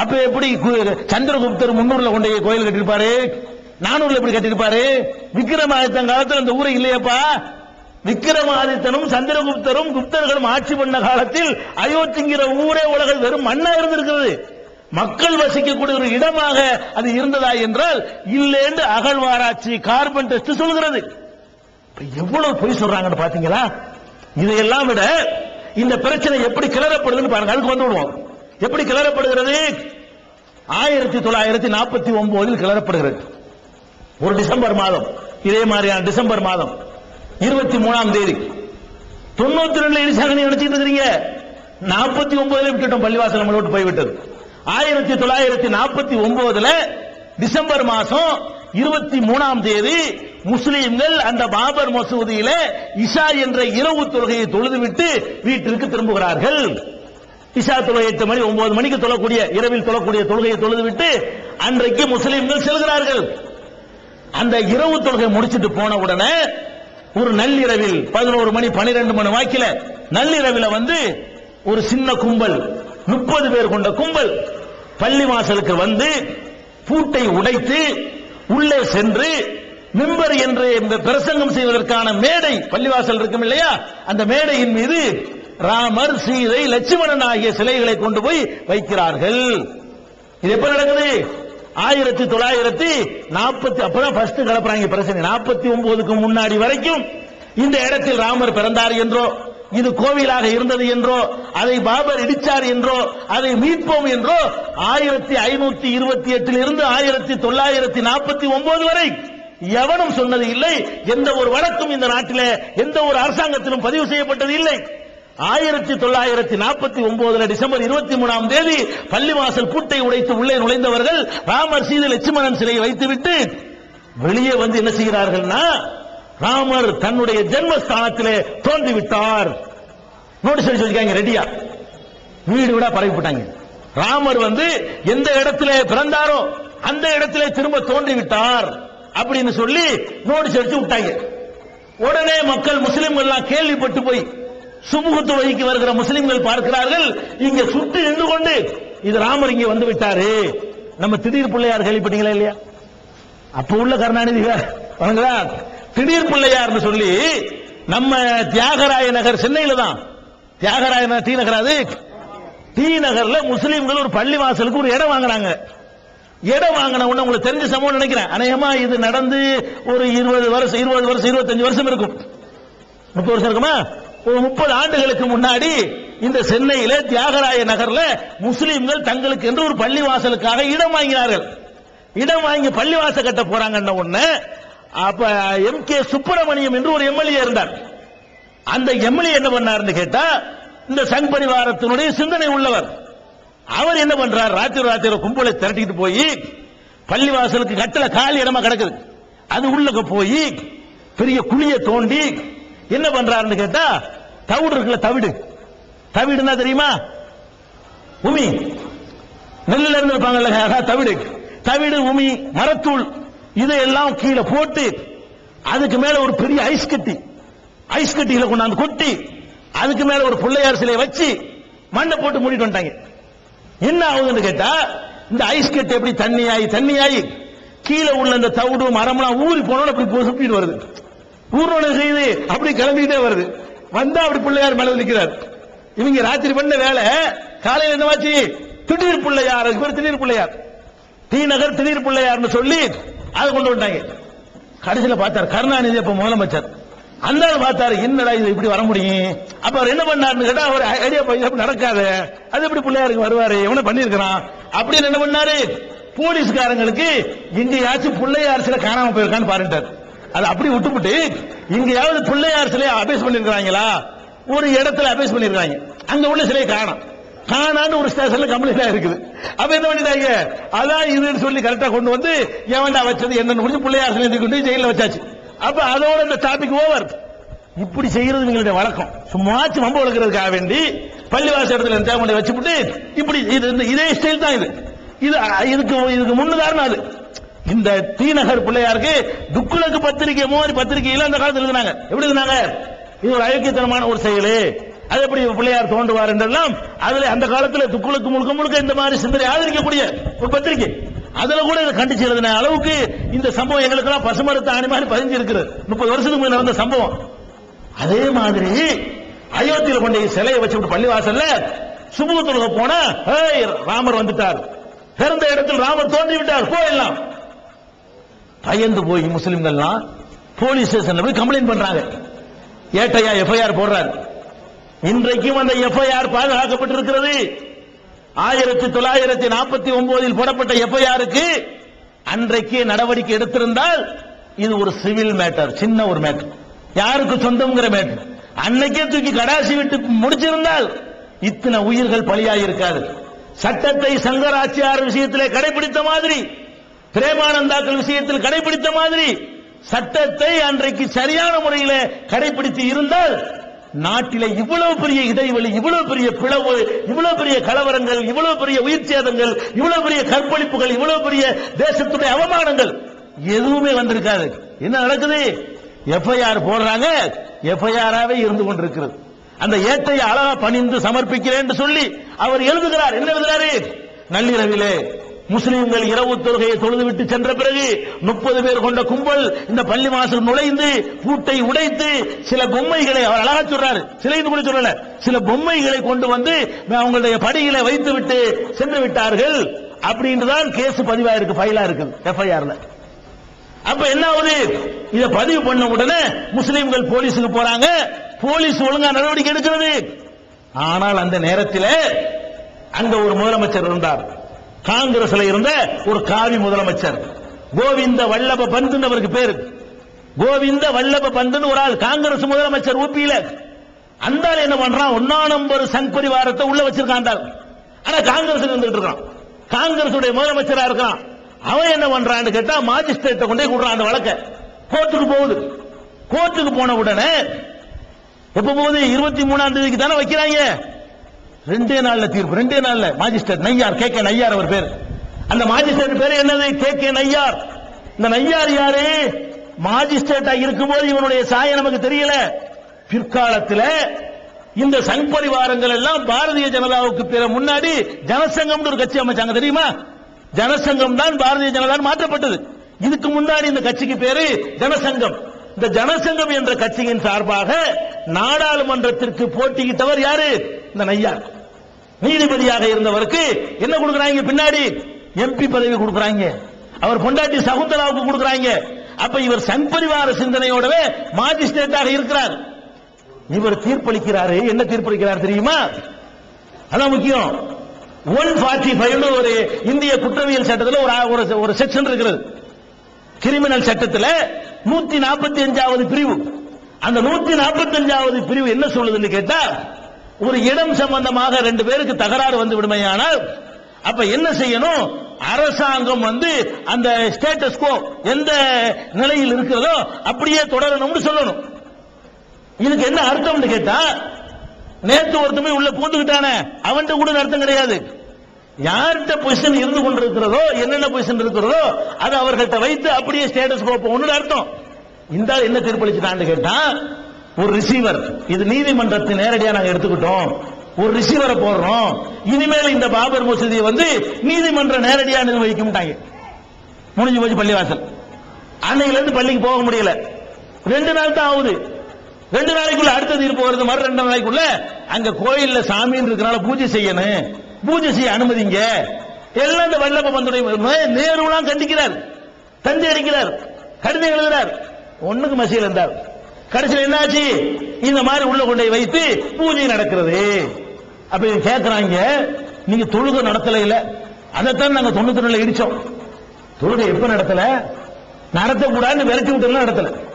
அப்ப எப்படி சந்திரகுப்தர் முன்னூர்ல கொண்டு போய் கோயில் கட்டிருப்பாரு நானூர்ல எப்படி கட்டிருப்பாரு விக்ரமாதித்தன் காலத்தில் அந்த ஊரை இல்லையப்பா. விக்ரமாதித்தனும் சந்திரகுப்தரும் குப்தர்களும் ஆட்சி பண்ண காலத்தில் அயோத்திங்கிற ஊரே உலக வெறும் மண்ணா இருந்திருக்கிறது. மக்கள் வசிக்கக்கூடிய ஒரு இடமாக அது இருந்ததா என்றால் இல்லைன்னு அகழ்வாராய்ச்சி கார்பன் டெஸ்ட் சொல்கிறது எவ்வளவு பொய் சொல்றாங்கன்னு பாத்தீங்களா? இதையெல்லாம் விட இந்த பிரச்சனை எப்படி கிளறப்படுதுன்னு பாருங்க அதுக்கு வந்து விடுவோம். எப்படி கிளறப்படுகிறது? ஆயிரத்தி தொள்ளாயிரத்தி நாற்பத்தி ஒன்பதில் கிளறப்படுகிறது. ஒரு டிசம்பர் மாதம். இதே மாதிரியான டிசம்பர் மாதம். இருபத்தி மூணாம் தேதி. தொண்ணூத்தி ரெண்டுல இடிச்சாங்க நினைச்சிட்டு இருக்கிறீங்க. நாற்பத்தி ஒன்பதுல விட்டுட்டோம். பள்ளிவாசல் நம்மளை விட்டு போய்விட்டது. ஆயிரத்தி தொள்ளாயிரத்தி நாற்பத்தி ஒன்பதுல டிசம்பர் மாசம் இருபத்தி மூணாம் தேதி முஸ்லீம்கள் அந்த பாபர் மசூதியில இஷா என்ற இரவு தொழுகையை தொழுதுவிட்டு வீட்டிற்கு திரும்புகிறார்கள். இஷா தொலை எட்டு மணி ஒன்பது மணிக்கு தொழக்கூடிய இரவில் தொழக்கூடிய தொழுகையை தொழுதுவிட்டு அன்றைக்கு முஸ்லிம்கள் செல்கிறார்கள். அந்த இரவு தொழுகை முடிச்சிட்டு போன உடனே ஒரு நள்ளிரவில் பதினோரு மணி பனிரெண்டு மணி வாக்கில நள்ளிரவில் வந்து ஒரு சின்ன கும்பல் முப்பது பேர் கொண்ட கும்பல் பள்ளி வாசலுக்கு வந்து பூட்டை உடைத்து உள்ளே சென்று மிம்பர் என்று இந்த பிரசங்கம் செய்வதற்கான மேடை பள்ளிவாசல் இருக்கும் இல்லையா? அந்த மேடையின் மீது ராமர் சீதை லட்சுமணன் ஆகிய சிலைகளை கொண்டு போய் வைக்கிறார்கள். இது எப்ப நடக்குது? ஆயிரத்தி தொள்ளாயிரத்தி நாற்பத்தி அப்பதான் ஃபர்ஸ்ட் கிளப்புறாங்க பிரச்சனை நாற்பத்தி ஒன்பதுக்கு முன்னாடி வரைக்கும் இந்த இடத்தில் ராமர் பிறந்தார் என்றோ இது கோவிலாக இருந்தது என்றோ அதை பாபர் இடிச்சார் என்றோ அதை மீட்போம் என்றோ ஆயிரத்தி ஐநூத்தி இருபத்தி எட்டில் இருந்து ஆயிரத்தி தொள்ளாயிரத்தி நாற்பத்தி ஒன்பது வரை எவனும் சொன்னது இல்லை. எந்த ஒரு வழக்கும் இந்த நாட்டில் எந்த ஒரு அரசாங்கத்திலும் பதிவு செய்யப்பட்டது இல்லை. ஆயிரத்தி தொள்ளாயிரத்தி நாற்பத்தி ஒன்பதுல டிசம்பர் இருபத்தி மூணாம் தேதி பள்ளிவாசல் பூட்டை உடைத்து உள்ளே நுழைந்தவர்கள் ராமர் சீதை லட்சுமணன் சிலையை வைத்துவிட்டு வெளியே வந்து என்ன செய்கிறார்கள்னா ராமர் தன்னுடைய ஜென்மஸ்தானத்திலே தோன்றிவிட்டார். நோட்டீஸ் அடிச்சு வச்சிருக்காங்க ரெடியா வீடு விட பரவி போட்டாங்க. ராமர் வந்து எந்த இடத்துல பிறந்தாரோ அந்த இடத்துல திரும்ப தோன்றி விட்டார் அப்படின்னு சொல்லி நோட்டீஸ் அடிச்சு விட்டாங்க. உடனே மக்கள் முஸ்லிம்கள் எல்லாம் கேள்விப்பட்டு போய் சுமுக தொழுகைக்கு வருகிற முஸ்லிம்கள் பார்க்கிறார்கள். இங்க சுட்டு நின்று கொண்டு இது ராமர் இங்க வந்து விட்டாரு. நம்ம திடீர் பிள்ளையார் கேள்விப்பட்டீங்களா இல்லையா? அப்ப உள்ள கருணாநிதி வணங்குதா திடீர் பிள்ளையார்னு சொல்லி நம்ம தியாகராய நகர் சென்னையில தான். தியாகராய நகர் டி நகர் அது. டி நகர்ல முஸ்லீம்கள் ஒரு பள்ளி வாசலுக்கு ஒரு இடம் வாங்குறாங்க. இடம் வாங்கின உடனே உங்களுக்கு தெரிஞ்ச சம்பவம் நினைக்கிறேன். அநேகமா இது நடந்து ஒரு இருபது வருஷம் இருபது வருஷம் இருபத்தஞ்சு வருஷம் இருக்கும். முப்பது வருஷம் இருக்குமா? முப்பது ஆண்டுகளுக்கு முன்னாடி இந்த சென்னையில தியாகராய நகர்ல முஸ்லீம்கள் தங்களுக்கு என்று ஒரு பள்ளிவாசலுக்காக இடம் வாங்கினார்கள். இடம் வாங்கி பள்ளிவாசல் கட்ட போறாங்கன்ன உடனே அப்ப எம் கே சுப்பிரமணியம் என்று ஒரு எம்எல்ஏ இருந்தார். அந்த எம்எல்ஏ என்ன பண்ணாருன்னு கேட்டா இந்த சங் பரிவாரத்தினுடைய சிந்தனை உள்ளவர். அவர் என்ன பண்றார்? ராத்திரி ராத்திரி கும்பலை திரட்டிட்டு போய் பள்ளிவாசலுக்கு கட்டல காலி இடமா கிடக்குது. அது உள்ளக போய் பெரிய குழியை தோண்டி என்ன பண்றாருன்னு கேட்டா தவிடு இருக்குல்ல தவிடு. தவிடுனா தெரியுமா? உமி. நெல்லுல இருந்து இருப்பாங்கல்ல தவிடு. தவிடு உமி மரத்தூள் இதையெல்லாம் கீழே போட்டு அதுக்கு மேல ஒரு பெரிய ஐஸ் கட்டி. ஐஸ் கட்டியில கொண்டாந்து கொட்டி அதுக்கு மேல ஒரு பிள்ளையார் சிலையை வச்சு மண்ணை போட்டு மூடிட்டு வந்துட்டாங்க. என்ன ஆகுதுன்னு கேட்டா இந்த ஐஸ் கட்டி எப்படி தண்ணியாயி தண்ணியாயி கீழே உள்ள இந்த தவிடு மரம்லாம் ஊறி போனோட அப்படி சுப்பிட்டு வருது. ஊர்வலம் செய்து அப்படி கிளம்பிக்கிட்டே வருது. வந்தா அப்படி பிள்ளையார் மேல நிற்கிறார் இவங்க ராத்திரி பண்ண வேலை காலையில் என்னவாச்சு திடீர் பிள்ளையார் அதுக்கு பேர் திடீர் பிள்ளையார். டி நகர் திடீர் பிள்ளையார்னு சொல்லி அதை கொண்டு வந்துட்டாங்க. கடைசியில் பார்த்தார் கருணாநிதி அப்ப முதலமைச்சர். அந்த பார்த்தாரு என்னடா இது இப்படி வர முடியும்? அப்ப அவர் என்ன பண்ணாருன்னு கேட்டா அவர் ஐடியா போய் நடக்காது. அது எப்படி பிள்ளையாருக்கு வருவாரு? எவனை பண்ணிருக்கிறான் அப்படின்னு என்ன பண்ணாரு? போலீஸ்காரங்களுக்கு எங்கேயாச்சும் பிள்ளையார் சில காணாம போயிருக்கான்னு பாருட்டார் அதை அப்படி விட்டுவிட்டு எங்கேயாவது பிள்ளையார் சிலையை அபேஸ் பண்ணிருக்காங்களா ஒரு இடத்துல அபேஸ் பண்ணிருக்காங்க அங்க உள்ள சிலையை காணும். காணான்னு ஒரு ஸ்டேஷன்ல கம்ப்ளைண்ட் இருக்குது. அப்ப என்ன பண்ணிட்டாங்க? அதான் இதுன்னு சொல்லி கரெக்டா கொண்டு வந்து எவன்டா வச்சது என்னன்னு முடிச்சு பிள்ளையார் சிலையை தூக்கி கொண்டு ஜெயில வச்சாச்சு. அப்ப அதோட இந்த டாபிக் ஓவர் இப்படி செய்யறது எங்களுடைய வழக்கம். சும்மாச்சு மம்ப வளர்க்கறதுக்காக வேண்டி பள்ளிவாச இடத்துல தேவையை வச்சுவிட்டு இப்படி இது இந்த இதே ஸ்டைல் தான் இது. இது இதுக்கு இதுக்கு முன்னுதாரணம் அது. இந்த தீநகர் பிள்ளையாருக்கு துக்குலக்கு பத்திரிகை மோதி பத்திரிகையில அந்த காலத்தில் எழுதினாங்க. எப்படி இருந்தாங்க இது ஒரு அயோக்கியத்தனமான ஒரு செயல். அது எப்படி பிள்ளையார் தோன்றுவார் என்றெல்லாம் அதுல அந்த காலத்துல துக்குலுக்கு முழுக்க முழுக்க இந்த மாதிரி சிந்தனை ஆதரிக்கக்கூடிய ஒரு பத்திரிகை. அதுல கூட இதை கண்டிச்சு எழுதின அளவுக்கு இந்த சம்பவம் எங்களுக்கு எல்லாம் பசுமரத்து ஆணி மாதிரி பதிஞ்சு இருக்கிறது முப்பது வருஷத்துக்கு முன்ன நடந்த சம்பவம். அதே மாதிரி அயோத்தியில கொண்டு சிலையை வச்சு விட்டு பள்ளிவாசல்ல சுமூகத்துல போனா "ஏய், ராமர் வந்துட்டார். பிறந்த இடத்தில் ராமர் தோன்றி விட்டார் போயிடலாம். பயந்து போய் முஸ்லிம்கள்லாம் போலீஸ் ஸ்டேஷன்ல போய் கம்ப்ளைண்ட் பண்றாங்க. ஏட்டையா எஃப்ஐஆர் போடுறாரு. இன்றைக்கும் அந்த எஃப்ஐஆர் பாதுகாக்கப்பட்டிருக்கிறது. ஆயிரத்தி தொள்ளாயிரத்தி நாற்பத்தி ஒன்பதில் போடப்பட்ட எஃப்ஐஆருக்கு அன்றைக்கே நடவடிக்கை எடுத்திருந்தால் இது ஒரு சிவில் மேட்டர் சின்ன ஒரு மேட்டர் யாருக்கு சொந்தம்ங்கிற மேட்டர் அன்னைக்கே தூக்கி கடாசி விட்டு முடிச்சிருந்தால் இத்தனை உயிர்கள் பலியாயிருக்காது. சட்டத்தை சங்கராச்சியார் விஷயத்திலே கடைபிடித்த மாதிரி பிரேமானந்தாக்கள் விஷயத்தில் கடைபிடித்த மாதிரி சட்டத்தை அன்றைக்கு சரியான முறையில கடைபிடித்து இருந்தால் நாட்டிலே இவ்வளவு பெரிய இடைவெளி இவ்வளவு பெரிய பிளவு இவ்வளவு பெரிய கலவரங்கள் இவ்வளவு பெரிய உயிர் சேதங்கள் இவ்வளவு பெரிய கற்பழிப்புகள் இவ்வளவு பெரிய தேசத்துடைய அவமானங்கள் எதுவுமே வந்திருக்காது. என்ன நடக்குது? எஃப்ஐஆர் போடுறாங்க. எஃப்ஐஆராவே இருந்து கொண்டிருக்கிறது. அந்த ஏட்டையை அழகா பணிந்து சமர்ப்பிக்கிறேன் என்று சொல்லி அவர் எழுதுகிறார். என்ன எழுதுகிறாரு நள்ளிரவிலே முஸ்லிம்கள் இரவு தொழுகையை தொழுதுவிட்டு சென்ற பிறகு முப்பது பேர் கொண்ட கும்பல் இந்த பள்ளி வாசல் நுழைந்து பூட்டை உடைத்து சில பொம்மைகளை அவர் அழகா சொல்றாரு சிலைன்னு கூட சொல்லல சில பொம்மைகளை கொண்டு வந்து அவங்களுடைய படிகளை வைத்து விட்டு சென்று விட்டார்கள். அப்படின்றுதான் கேஸ் பதிவாயிருக்கு ஃபைலா இருக்குது எஃப்ஐஆர்ல அப்ப என்ன ஆகுது? இதை பதிவு பண்ண உடனே முஸ்லிம்கள் போலீஸுக்கு போறாங்க. போலீஸ் ஒழுங்கா நடவடிக்கை எடுக்கிறது. ஆனால் அந்த நேரத்தில் அங்க ஒரு முதலமைச்சர் இருந்தார். காங்கிரஸ்ல இருந்த ஒரு காவி முதலமைச்சர். கோவிந்த வல்லப பந்துன்னு அவருக்கு பேரு. கோவிந்த வல்லப பந்துன்னு ஒரு ஆள் காங்கிரஸ் முதலமைச்சர் ஊப்பியில அந்த என்ன பண்றான்? ஒன்னா நம்பர் சங் பரிவாரத்தை உள்ள வச்சிருக்கான் ஆனா காங்கிரஸ் இருந்துட்டு இருக்கான். காங்கிரஸ் முதலமைச்சரா இருக்கான். அவன் என்ன பண்றான்னு கேட்டா மாஜிஸ்ட்ரேட்டை கொண்டே கொடுறான் அந்த வழக்க. கோர்ட்டுக்கு போகுது. கோர்ட்டுக்கு போன உடனே எப்ப போகுது இருபத்தி மூணாம் தேதிக்கு தானே வைக்கிறாங்க. ரெண்டே நாள்ல தீர்ப்பு ரெண்டே நாள்ல magistrate Nayyar K K Nayyar அவர் பேர். அந்த மாஜிஸ்ட்ரேட் பேர் என்னது? K K Nayyar. இந்த நையார் யாரு? மாஜிஸ்ட்ரேட்டா இருக்கும்போது இவனுடைய சாய நமக்கு தெரியல. பிற்காலத்துல இந்த சங் பரிவாரங்கள் எல்லாம் பாரதிய ஜனதாவுக்கு பிற முன்னாடி ஜனசங்கம்னு ஒரு கட்சி அமைச்சாங்க தெரியுமா? ஜனசங்கம் தான் பாரதிய ஜனதா மாற்றப்பட்டது. இதுக்கு முன்னாடி இந்த கட்சிக்கு பேரு ஜனசங்கம். இந்த ஜனசங்கம் என்ற கட்சியின் சார்பாக நாடாளுமன்றத்திற்கு போட்டியிட்டவர் யாரு? இந்த நையார் நீதிபதியாக இருந்தவருக்கு என்ன கொடுக்குறாங்க பின்னாடி? எம்பி பதவி கொடுக்குறாங்க. அவர் பொண்டாட்டி சகுந்தலாவுக்கு கொடுக்குறாங்க. அப்ப இவர் சண்பரிவார சிந்தனையோடவே மாஜிஸ்ட்ரேட்டாக இருக்கிறார். இவர் தீர்ப்பளிக்கிறாரு. என்ன தீர்ப்பளிக்கிறார் தெரியுமா? அதான் முக்கியம். ஒன் ஃபார்ட்டி ஃபைவ் ஒரு இந்திய குற்றவியல் சட்டத்தில் ஒரு- ஒரு செக்ஷன் இருக்கிறது. கிரிமினல் சட்டத்தில் நூத்தி நாற்பத்தி அஞ்சாவது பிரிவு. அந்த நூத்தி நாற்பத்தி அஞ்சாவது பிரிவு என்ன சொல்லுதுன்னு கேட்டா ஒரு இடம் சம்பந்தமாக ரெண்டு பேருக்கு தகராறு வந்து விடுமையானால் அப்ப என்ன செய்யணும்? அரசாங்கம் வந்து அந்த ஸ்டேட்டஸ் கோ எந்த நிலையில் இருக்கிறதோ அப்படியே தொடரணும்னு சொல்லணும். இதுக்கு என்ன அர்த்தம்னு கேட்டா நேத்து ஒருத்தமே உள்ள பூந்துக்கிட்டானே அவன்கிட்ட கூட அர்த்தம் கிடையாது. யார்கிட்ட பொசிஷன் இருந்து கொண்டிருக்கிறதோ என்னென்ன பொசிஷன் இருக்கிறதோ அதை அவர்கள்ட்ட வைத்து அப்படியே ஸ்டேட்டஸ் ஒன்னு அர்த்தம். இந்த என்ன தீர்ப்பளிச்சுட்டான்னு கேட்டா ஒரு ரிசீவர் இது நீதிமன்றத்தை நேரடியாக நாங்கள் எடுத்துக்கிட்டோம். ஒரு ரிசீவரை போடுறோம். இனிமேல் இந்த பாபர் மசூதியை வந்து நீதிமன்றம் நேரடியா நிர்வகிக்கும்ட்டாங்க. முடிஞ்சு போச்சு பள்ளிவாசல். அன்னையில இருந்து பள்ளிக்கு போக முடியல. ரெண்டு நாள் தான் ஆகுது. ரெண்டு நாளைக்குள்ள அடுத்த தீர்ப்பு வருது. மறு ரெண்டு நாளைக்குள்ள அங்க கோயில்ல சாமின்னு இருக்கிறனால பூஜை செய்யணும். பூஜை செய்ய அனுமதிங்க. எல்லாம் இந்த வல்லப பந்துடைய நேருலாம் கண்டிக்கிறார். தந்தி அடிக்கிறார். கடிதம் எழுதுறார். ஒண்ணுக்கு மசியில் இருந்தார். கடைசியில் என்னாச்சு? இந்த மாதிரி உள்ள கொண்டை வைத்து பூஜை நடக்கிறது. அப்படின்னு கேட்கிறாங்க நீங்க தொழுகை நடத்தல இல்ல. அதைத்தான் நாங்க தொண்ணூத்தி ரெண்டுல இடிச்சோம். தொழுகை எப்ப நடத்தல? நடத்தக்கூடாதுன்னு விரட்டி விட்டு நடத்தல.